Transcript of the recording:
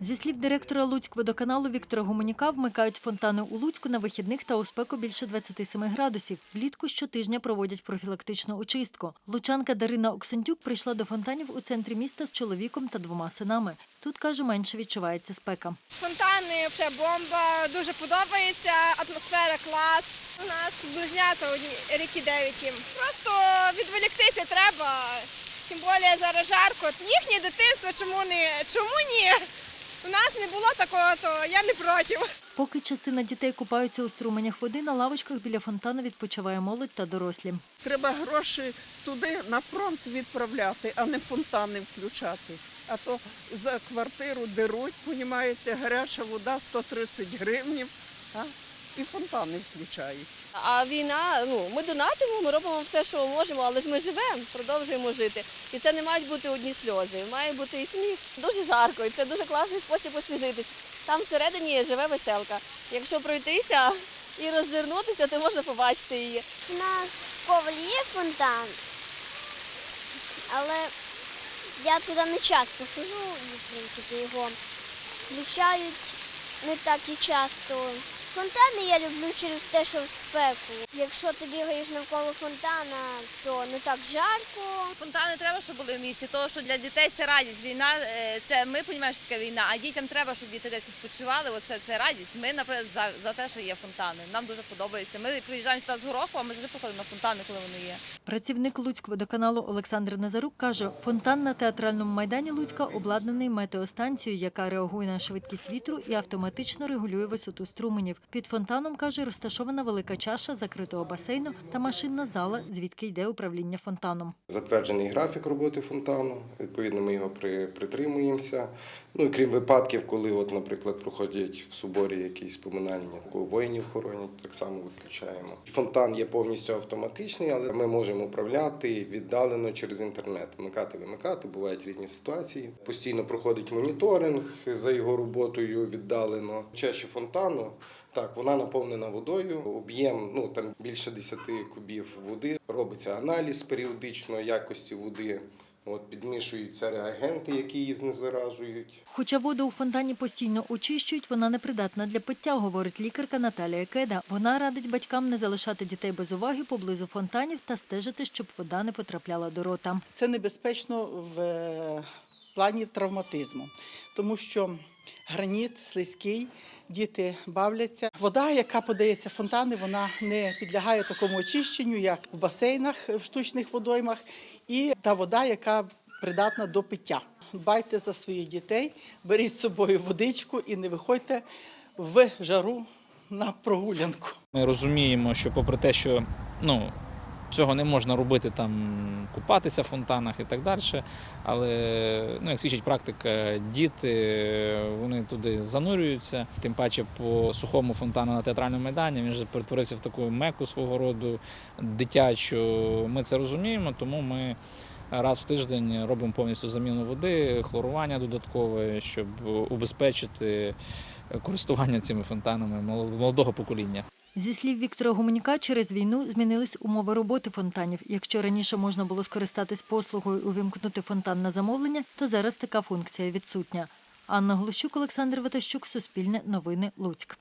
Зі слів директора Луцькводоканалу Віктора Гуменюка, вмикають фонтани у Луцьку на вихідних та у спеку більше 27 градусів. Влітку щотижня проводять профілактичну очистку. Лучанка Дарина Оксентюк прийшла до фонтанів у центрі міста з чоловіком та двома синами. Тут, каже, менше відчувається спека. Фонтани вже бомба, дуже подобається, атмосфера клас. У нас близнята ріки дев'яті. Просто відволіктися треба. Тим більше зараз жарко. Їхнє дитинство чому не чому ні? У нас не було такого, то я не проти. Поки частина дітей купаються у струменях води, на лавочках біля фонтану відпочиває молодь та дорослі. Треба гроші туди на фронт відправляти, а не фонтани включати. А то за квартиру деруть, понімаєте, гаряча вода 130 гривнів, а? І фонтани включають. А війна, ну ми донатимо, ми робимо все, що можемо, але ж ми живемо, продовжуємо жити. І це не мають бути одні сльози, має бути і сміх. Дуже жарко, і це дуже класний спосіб освіжитись. Там всередині живе веселка. Якщо пройтися і роззирнутися, то можна побачити її. У нас в Ковалі є фонтан, але я туди не часто хожу, в принципі, його включають не так і часто. Фонтани я люблю через те, що спеку. Якщо ти бігаєш навколо фонтана, то не так жарко. Фонтани треба, щоб були в місті, тому що для дітей це радість. Війна е, це ми розуміємо, що таке війна, а дітям треба, щоб діти десь відпочивали. Оце це радість. Ми, наприклад, за, за те, що є фонтани. Нам дуже подобається. Ми приїжджаємо сюди з гороху, а ми завжди приходимо на фонтани, коли вони є. Працівник Луцькводоканалу Олександр Назарук каже, фонтан на театральному майдані Луцька обладнаний метеостанцією, яка реагує на швидкість вітру і автоматично регулює висоту струменів. Під фонтаном, каже, розташована велика чаша закритого басейну та машинна зала, звідки йде управління фонтаном. Затверджений графік роботи фонтану. Відповідно, ми його притримуємося. Ну крім випадків, коли, от, наприклад, проходять в соборі якісь коли воїнів хоронять, так само виключаємо. Фонтан є повністю автоматичний, але ми можемо управляти віддалено через інтернет. Вмикати, вимикати, бувають різні ситуації. Постійно проходить моніторинг за його роботою віддалено. Чаще фонтану. Так, вона наповнена водою. Об'єм ну там більше 10 кубів води. Робиться аналіз періодично якості води. От підмішуються реагенти, які її знезаражують. Хоча воду у фонтані постійно очищують, вона непридатна для пиття, говорить лікарка Наталія Кеда. Вона радить батькам не залишати дітей без уваги поблизу фонтанів та стежити, щоб вода не потрапляла до рота. Це небезпечно в е, плані травматизму, тому що граніт слизький, діти бавляться. Вода, яка подається в фонтани, вона не підлягає такому очищенню, як в басейнах, в штучних водоймах, і та вода, яка придатна до пиття. Дбайте за своїх дітей, беріть з собою водичку і не виходьте в жару на прогулянку. Ми розуміємо, що попри те, що ну, цього не можна робити там, купатися в фонтанах і так далі. Але, ну, як свідчить практика, діти вони туди занурюються. Тим паче по сухому фонтану на театральному майдані він же перетворився в таку меку свого роду дитячу. Ми це розуміємо, тому ми раз в тиждень робимо повністю заміну води, хлорування додаткове, щоб убезпечити користування цими фонтанами молодого покоління. Зі слів Віктора Гуменюка, через війну змінились умови роботи фонтанів. Якщо раніше можна було скористатись послугою увімкнути фонтан на замовлення, то зараз така функція відсутня. Анна Глущук, Олександр Ватащук, Суспільне новини, Луцьк.